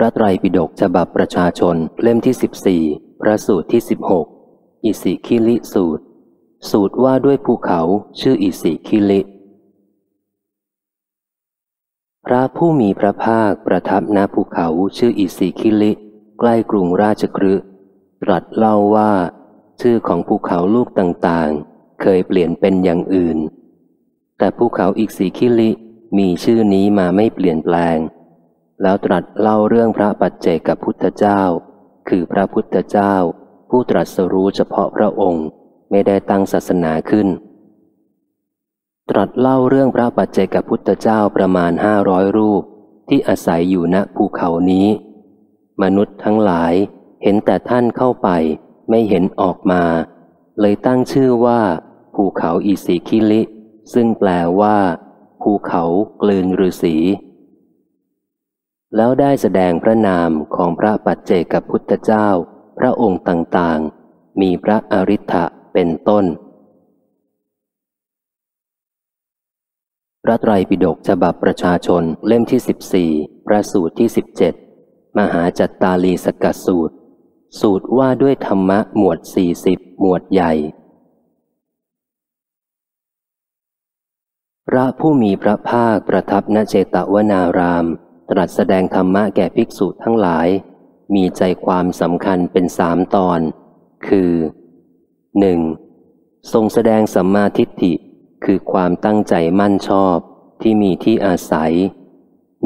พระไตรปิฎกฉบับประชาชนเล่มที่สิบสี่พระสูตรที่สิบหกอิสิคิลิสูตร สูตรว่าด้วยภูเขาชื่ออิสิคิลิ พระผู้มีพระภาคประทับณภูเขาชื่ออิสิคิลิ ใกล้กรุงราชกฤห์ตรัสเล่าว่า ชื่อของภูเขาลูกต่างๆ เคยเปลี่ยนเป็นอย่างอื่น แต่ภูเขาอิสิคิลิมีชื่อนี้มาไม่เปลี่ยนแปลง แล้วตรัสเล่าเรื่องพระปัจเจกพุทธเจ้า คือพระพุทธเจ้า ผู้ตรัสรู้เฉพาะพระองค์ไม่ได้ตั้งศาสนาขึ้น ตรัสเล่าเรื่องพระปัจเจกพุทธเจ้าประมาณห้าร้อยรูป ที่อาศัยอยู่ณภูเขานี้ มนุษย์ทั้งหลายเห็นแต่ท่านเข้าไปไม่เห็นออกมา เลยตั้งชื่อว่า ภูเขาอีสีคิลิ ซึ่งแปลว่า ภูเขากลืนฤาษี แล้วได้แสดงพระนามของพระปัจเจกพุทธเจ้า พระองค์ต่างๆ มีพระอริ t ะเป็นต้น พระไตรปิฎกฉบับประชาชนเล่มที่สิบสี่พระสูตรที่สิบเจ็ดมหาจัตตาลีสกัดสูตร สูตรว่าด้วยธรรมะหมวดสี่สิบหมวดใหญ่ พระผู้มีพระภาคประทับณเจตวนาราม ตรัสแสดงธรรมะแก่ภิกษุทั้งหลาย มีใจความสำคัญเป็นสามตอน คือ 1. ทรงแสดงสัมมาทิฏฐิ คือความตั้งใจมั่นชอบที่มีที่อาศัย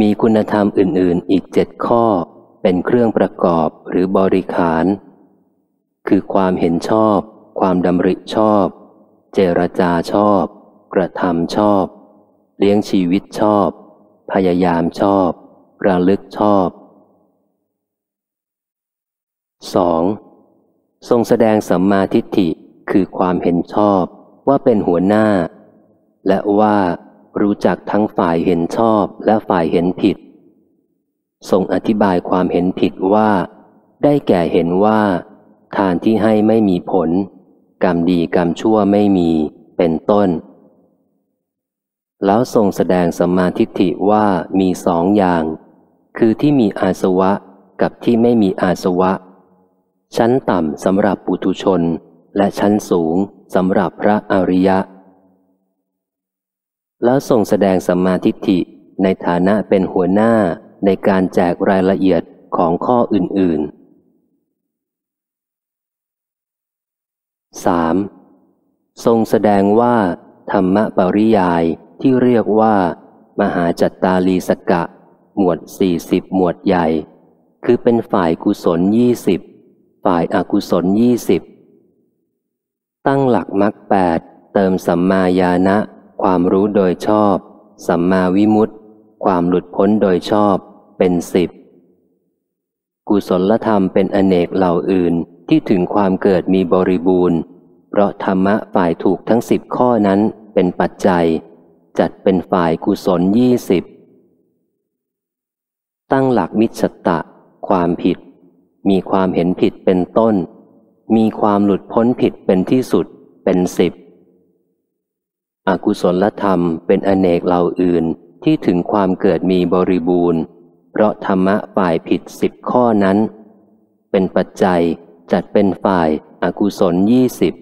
มีคุณธรรมอื่น ๆ อีกเจ็ดข้อ เป็นเครื่องประกอบหรือบริขาร คือความเห็นชอบ ความดำริชอบ เจรจาชอบ กระทำชอบ เลี้ยงชีวิตชอบ พยายามชอบ ระลึกชอบ 2. ทรงแสดงสัมมาทิฏฐิคือความเห็นชอบว่าเป็นหัวหน้า และว่ารู้จักทั้งฝ่ายเห็นชอบและฝ่ายเห็นผิด ทรงอธิบายความเห็นผิดว่า ได้แก่เห็นว่า ทานที่ให้ไม่มีผล กรรมดีกรรมชั่วไม่มีเป็นต้น แล้วทรงแสดงสัมมาทิฏฐิว่ามีสองอย่าง คือที่มีอาสวะกับที่ไม่มีอาสวะ ชั้นต่ำสำหรับปุถุชน และชั้นสูงสำหรับพระอริยะ แล้วทรงแสดงสัมมาทิฏฐิในฐานะเป็นหัวหน้าในการแจกรายละเอียดของข้ออื่น ๆ 3. ทรงแสดงว่า ธรรมปริยายที่เรียกว่า มหาจัตตาลีสกะ หมวดสี่สิบหมวดใหญ่ คือเป็นฝ่ายกุศลยี่สิบฝ่ายอากุศลยี่สิบตั้งหลักมรรคแปดเติมสัมมาญาณะ ความรู้โดยชอบ สัมมาวิมุตติ ความหลุดพ้นโดยชอบเป็นสิบกุศลธรรมเป็นอเนกเหล่าอื่นที่ถึงความเกิดมีบริบูรณ์ เพราะธรรมะฝ่ายถูกทั้งสิบข้อนั้นเป็นปัจจัย จัดเป็นฝ่ายกุศลยี่สิบ ตั้งหลักมิจฉตะ ความผิด มีความเห็นผิดเป็นต้น มีความหลุดพ้นผิดเป็นที่สุดเป็นสิบอกุศลธรรมเป็นอเนกเหล่าอื่นที่ถึงความเกิดมีบริบูรณ์ เพราะธรรมะฝ่ายผิดสิบข้อนั้น เป็นปัจจัยจัดเป็นฝ่ายอากุศลยี่สิบ